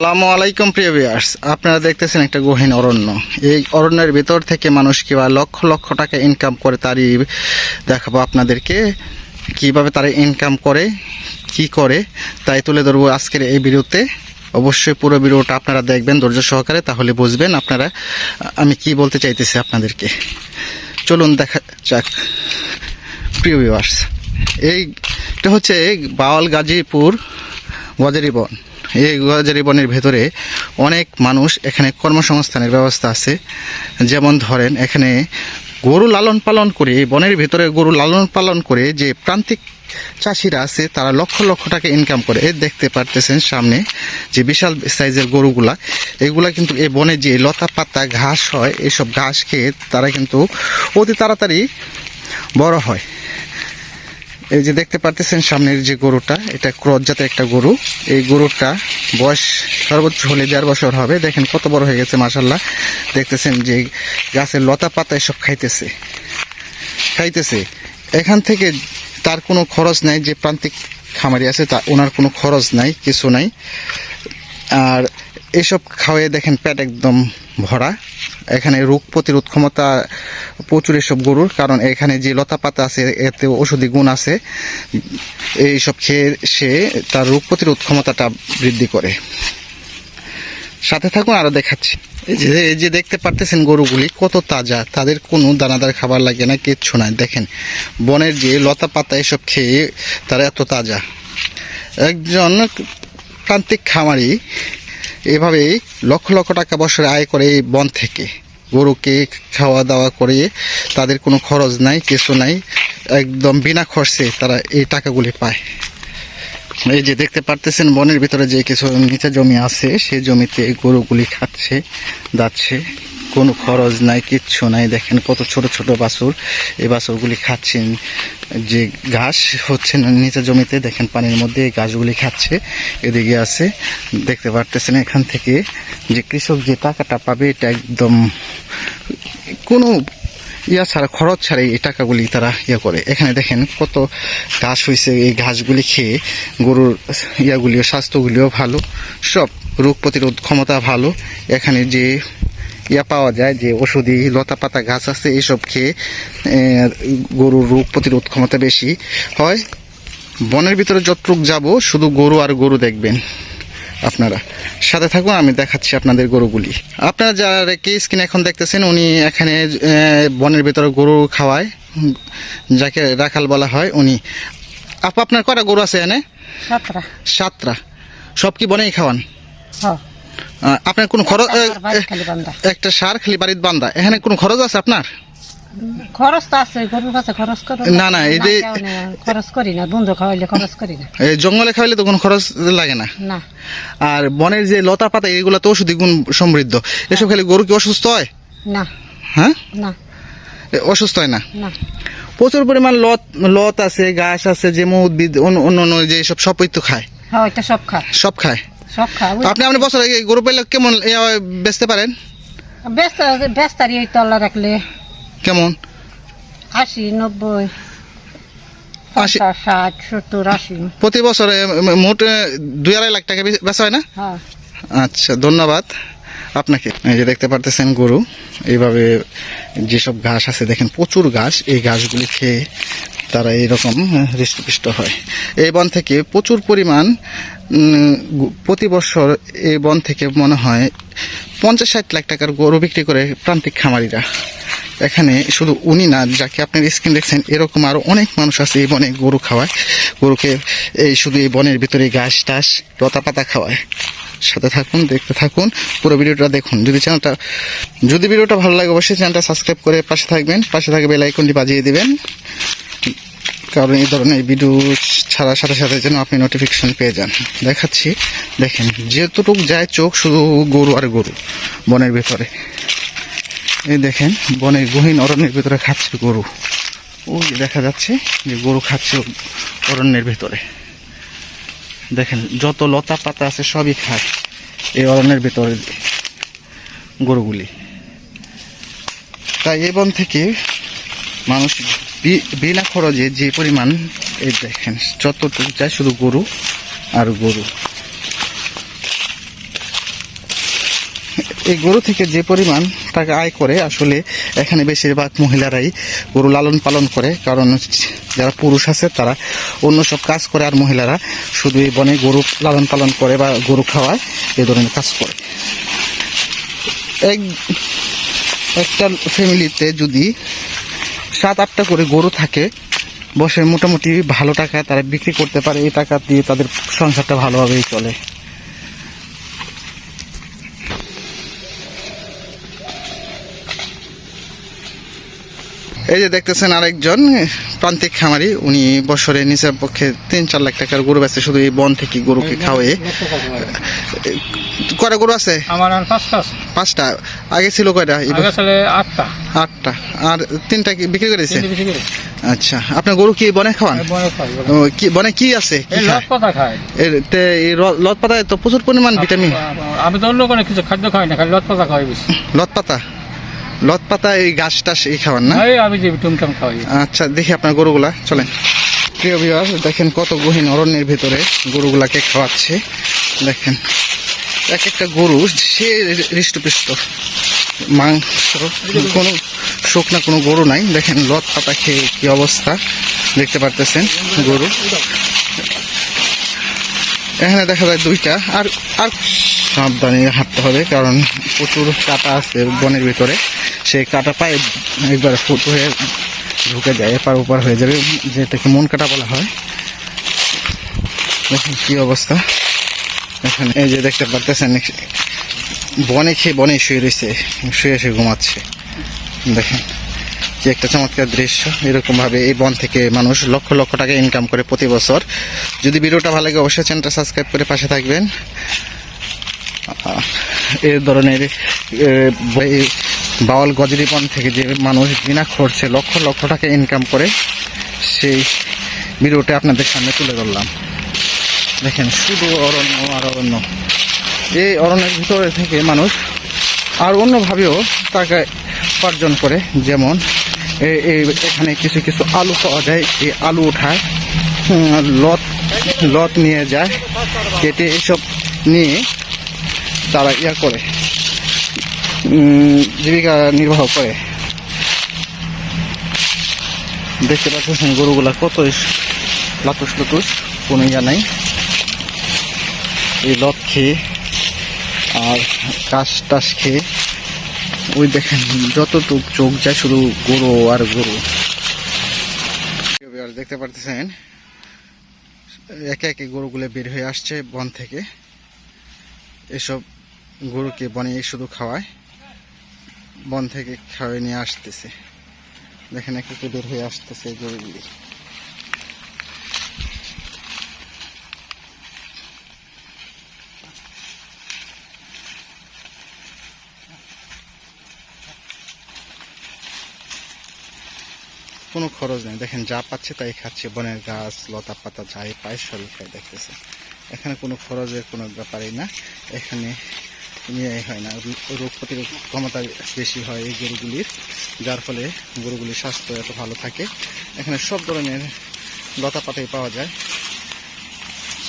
আসসালামু আলাইকুম, প্রিয় ভিউয়ার্স। আপনারা দেখতেছেন একটা গহীন অরণ্য। এই অরণ্যের ভিতর থেকে মানুষ কিবা লক্ষ লক্ষ টাকা ইনকাম করে তারই দেখাবো আপনাদেরকে। কীভাবে তারা ইনকাম করে, কি করে, তাই তুলে ধরবো আজকের এই ভিডিওতে। অবশ্যই পুরো ভিডিওটা আপনারা দেখবেন ধৈর্য সহকারে, তাহলে বুঝবেন আপনারা, আমি কি বলতে চাইতেছি আপনাদেরকে। চলুন দেখা যাক, প্রিয় ভিউয়ার্স। এইটা হচ্ছে বাওয়াল গাজীপুর গজারি বন এই গজারি বনের ভেতরে অনেক মানুষ এখানে কর্মসংস্থানের ব্যবস্থা আছে। যেমন ধরেন, এখানে গরু লালন পালন করে বনের ভেতরে গরু লালন পালন করে যে প্রান্তিক চাষিরা আছে, তারা লক্ষ লক্ষ টাকা ইনকাম করে। এই দেখতে পারতেছেন সামনে যে বিশাল সাইজের গরুগুলা। এগুলা কিন্তু এই বনে যে লতা পাতা, ঘাস হয় এইসব ঘাস খেয়ে তারা কিন্তু অতি তাড়াতাড়ি বড় হয়। এই যে দেখতে পারতেছেন সামনের যে গরুটা, এটা ক্রস জাতের একটা গরু। এই গরুটা বয়স সর্বোচ্চ হলে দেড় বছর হবে। দেখেন কত বড় হয়ে গেছে মাসাল্লাহ দেখতেছেন যে গাছের লতা পাতা এসব খাইতেছে। খাইতেছে। এখান থেকে তার কোনো খরচ নাই, যে প্রান্তিক খামারি আছে, তা ওনার কোনো খরচ নাই, কিছু নাই। আর এসব খাওয়াই দেখেন পেট একদম ভরা। এখানে রোগ প্রতিরোধ ক্ষমতা প্রচুর এসব গরুর, কারণ এখানে যে লতা পাতা আছে, এতে ওষুধি গুণ আছে। এইসব খেয়ে সে তার রোগ প্রতিরোধ ক্ষমতাটা বৃদ্ধি করে। সাথে থাকুন আরও দেখাচ্ছি। যে, এই যে দেখতে পারতেছেন গরুগুলি, কত তাজা। তাদের কোনো দানাদার খাবার লাগে না, কিচ্ছু নাই। দেখেন, বনের যে লতা পাতা এসব খেয়ে তারা এত তাজা। একজন প্রান্তিক খামারি এভাবেই লক্ষ লক্ষ টাকা বছরে আয় করে এই বন থেকে। গরুকে খাওয়া দাওয়া করে তাদের কোনো খরচ নাই, কিছু নাই, একদম বিনা খরচে তারা এই টাকাগুলি পায়। এই যে দেখতে পারতেছেন, বনের ভিতরে যে কিছু নিচে জমি আছে সেই জমিতে গরুগুলি খাচ্ছে যাচ্ছে কোনো খরচ নাই, কিচ্ছু নাই। দেখেন কত ছোট ছোট বাছুর। এই বাছুরগুলি খাচ্ছেন। যে ঘাস হচ্ছে নিচে জমিতে, দেখেন পানির মধ্যে এই ঘাসগুলি খাচ্ছে, এদিকে আছে, দেখতে পারতেছেন এখান থেকে যে কৃষক যে টাকাটা পাবে, এটা একদম কোনো ইয়া ছাড়া, খরচ ছাড়া এই টাকাগুলি তারা ইয়া করে। এখানে দেখেন কত ঘাস হয়েছে এই ঘাসগুলি খেয়ে গরুর ইয়াগুলিও, স্বাস্থ্যগুলিও ভালো, সব রোগ প্রতিরোধ ক্ষমতা ভালো। এখানে যে ইয়া পাওয়া যায় যে ওষুধি লতা পাতা গাছ আছে এইসব খেয়ে গরুর রোগ প্রতিরোধ ক্ষমতা বেশি হয়। বনের ভিতরে যতটুক যাব শুধু গরু আর গরু দেখবেন আপনারা। সাথে থাকুন আমি দেখাচ্ছি আপনাদের গরুগুলি। আপনারা যারা কে স্কিন এখন দেখতেছেন উনি এখানে বনের ভিতরে গরু খাওয়ায়। যাকে রাখাল বলা হয় উনি। আপু আপনার কটা গরু আছে এনে সাতটা। সাতটা। সব কি বনেই খাওয়ান? হ আহ, আপনার কোনো খরচ একটা সার খালি বাড়ির বান্দা। এখানে কোনো খরচ আছে আপনার? খরচ তো আছে গরুর কাছে খরচ করো না, না, এই যে- খরচ করি না বন্ধু খাওয়াইলে খরচ করি না। এই জঙ্গলে খাওয়াইলে তো কোনো খরচ লাগে না। না। আর বনের যে লতা পাতা এগুলো তো ওষুধি গুণ সমৃদ্ধ। এসব খেলে গরু কি অসুস্থ হয়? না। হ্যাঁ? না। অসুস্থ হয় না? না। প্রচুর পরিমাণ লত লত আছে ঘাস আছে যে উদ্ভিদ অন্য অন্য যে সব সবই তো খায়। হ্যাঁ ওইটা সব খায়। সব খায়? সব আপনি আপনি বছর গরু পেলে কেমন বেচতে পারেন? ব্যস্ত ব্যস্তারি ওই তলা রাখলে। কেমন? আশি নব্বই আশি- ষাট সত্তর আশি। প্রতি বছরে মোট দুই আড়াই লাখ টাকা বেচা হয় না? হ্যাঁ। আচ্ছা ধন্যবাদ। আপনাকে। এই যে দেখতে পারতেছেন গরু, এইভাবে যেসব ঘাস আছে, দেখেন প্রচুর ঘাস, এই ঘাসগুলি খেয়ে তারা এইরকম হৃষ্টপুষ্ট হয়। এই বন থেকে প্রচুর পরিমাণ প্রতি বছর এই বন থেকে মনে হয় পঞ্চাশ ষাট লাখ টাকার গরু বিক্রি করে প্রান্তিক খামারিরা। এখানে শুধু উনি না, যাকে আপনার স্ক্রিন দেখছেন, এরকম আরও অনেক মানুষ আছে এই বনে গরু খাওয়ায়। গরুকে এই শুধু এই বনের ভিতরে ঘাস, টাস লতা পাতা খাওয়ায়। সাথে থাকুন, দেখতে থাকুন, পুরো ভিডিওটা দেখুন। যদি চ্যানেলটা যদি ভিডিওটা ভালো লাগে, অবশ্যই চ্যানেলটা সাবস্ক্রাইব করে পাশে থাকবেন। পাশে থাকবে বেল বাজিয়ে দিবেন। কারণ এই ধরনের ভিডিও ছাড়ার সাথে সাথে যেন আপনি নোটিফিকেশন পেয়ে যান। দেখাচ্ছি। দেখেন, যেতটুক যায় চোখ, শুধু গরু আর গরু, বনের ভিতরে। এই দেখেন, বনের গহীন অরণ্যের ভিতরে খাচ্ছে গরু। ওই দেখা যাচ্ছে যে গরু খাচ্ছে অরণ্যের ভিতরে। দেখেন, যত লতা পাতা আছে সবই খায় এই অরণ্যের ভেতরে গরুগুলি। তাই এ বন থেকে মানুষ বিনা খরচে যে পরিমাণ এই দেখেন, যতটুকু চায় শুধু গরু আর গরু। এই গরু থেকে যে পরিমাণ টাকা আয় করে আসলে এখানে বেশিরভাগ মহিলারাই গরু লালন পালন করে, কারণ যারা পুরুষ আছে তারা অন্য সব কাজ করে আর মহিলারা শুধু এই বনে গরু লালন পালন করে বা গরু খাওয়ায় এই ধরনের কাজ করে। এক, একটা ফ্যামিলিতে যদি সাত আটটা করে গরু থাকে, বসে মোটামুটি ভালো টাকা তারা বিক্রি করতে পারে, এই টাকা দিয়ে তাদের সংসারটা ভালোভাবেই চলে। এই যে দেখতেছেন আরেকজন প্রান্তিক খামারি উনি বছরে নিচের পক্ষে তিন চার লাখ টাকার গরু বেচে শুধু এই বন থেকে গরুকে খাওয়াই কয়টা গরু আছে? আমার আর পাঁচটা পাঁচটা? আগে ছিল কয়টা? আটটা। আটটা। আর তিনটা কি বিক্রি করেছে? আচ্ছা আপনার গরু কি বনে খাওয়ান? কি বনে কি আছে? কি এই খায়? লত পাতায় তো প্রচুর পরিমাণ ভিটামিন। আমি তো অন্য কোনো কিছু খাদ্য খাই না খালি লট পাতা খাই বেশি। লত পাতা লত পাতা এই গাছ টাছ এই খাওয়ান না? এই আমি যে টুমটাম খাই আচ্ছা দেখি আপনার গরুগুলা চলেন। প্রিয় বিহার দেখেন কত গহীন অরণ্যের ভিতরে গরুগুলাকে খাওয়াচ্ছে। দেখেন এক একটা গরু সে হৃষ্টপুষ্ট। মাংস কোনো শুকনা কোনো গরু নাই। দেখেন লত পাতা খেয়ে কি অবস্থা? দেখতে পারতেছেন গরু। এখানে দেখা যায় দুইটা। আর আর সাবধানে হাঁটতে হবে, কারণ প্রচুর কাটা আছে বনের ভিতরে। সেই কাটা পায়ে একবার ফুট হয়ে ঢুকে যায়, এপার ওপার হয়ে যাবে, যেটাকে মন কাটা বলা হয়। দেখুন কি অবস্থা। এখানে এই যে দেখতে পারতেছেন, বনে খেয়ে বনে শুয়ে রয়েছে, শুয়ে শুয়ে ঘুমাচ্ছে। দেখেন কি একটা চমৎকার দৃশ্য, এরকমভাবে এই বন থেকে মানুষ লক্ষ লক্ষ টাকা ইনকাম করে প্রতি বছর। যদি ভিডিওটা ভালো লাগে, অবশ্যই চ্যানেলটা সাবস্ক্রাইব করে পাশে থাকবেন। ধরনের এ, এই বাওয়াল গজরি বন থেকে যে মানুষ বিনা খরচে লক্ষ লক্ষ টাকা ইনকাম করে সেই ভিডিওটা আপনাদের সামনে তুলে ধরলাম। দেখেন শুধু অরণ্য আর অরণ্য। এই অরণ্যের ভিতরে থেকে মানুষ আর অন্যভাবেও টাকা উপার্জন করে। যেমন এখানে কিছু কিছু আলু পাওয়া যায়। এই আলু উঠায় লত লত নিয়ে যায় কেটে এসব নিয়ে তারা ইয়া করে জীবিকা নির্বাহ করে। দেখতে পাচ্ছেন গরুগুলা কত লাতুস লুতুস কোনো ইয়া নাই। এই লত খেয়ে আর কাশ টাস খেয়ে, ওই দেখেন যতটুক চোখ যায় শুধু গরু আর গরু। দেখতে পারতেছেন, একে একে গরুগুলো বের হয়ে আসছে বন থেকে। এসব গরুকে বনে শুধু খাওয়ায়। বন থেকে খাওয়াই নিয়ে আসতেছে। দেখেন এক একে বের হয়ে আসতেছে গরুগুলি। কোনো খরচ নেই। দেখেন যা পাচ্ছে তাই খাচ্ছে। বনের গাছ, লতা পাতা যাই পায় সবই খাই দেখতেছে। এখানে কোনো খরচের কোনো ব্যাপারই না। এখানে ইয়ে হয় না। রোগ প্রতিরোধ ক্ষমতা বেশি হয় এই গরুগুলির, যার ফলে গরুগুলির স্বাস্থ্য এত ভালো থাকে। এখানে সব ধরনের লতা পাতাই পাওয়া যায়।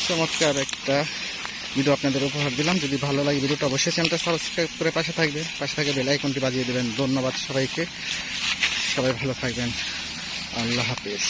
চমৎকার একটা ভিডিও আপনাদের উপহার দিলাম। যদি ভালো লাগে ভিডিওটা অবশ্যই চ্যানেলটা সাবস্ক্রাইব করে পাশে থাকবে। পাশে থাকবে বেল আইকনটি বাজিয়ে দেবেন। ধন্যবাদ সবাইকে। সবাই ভালো থাকবেন। আল্লাহ হাফিজ।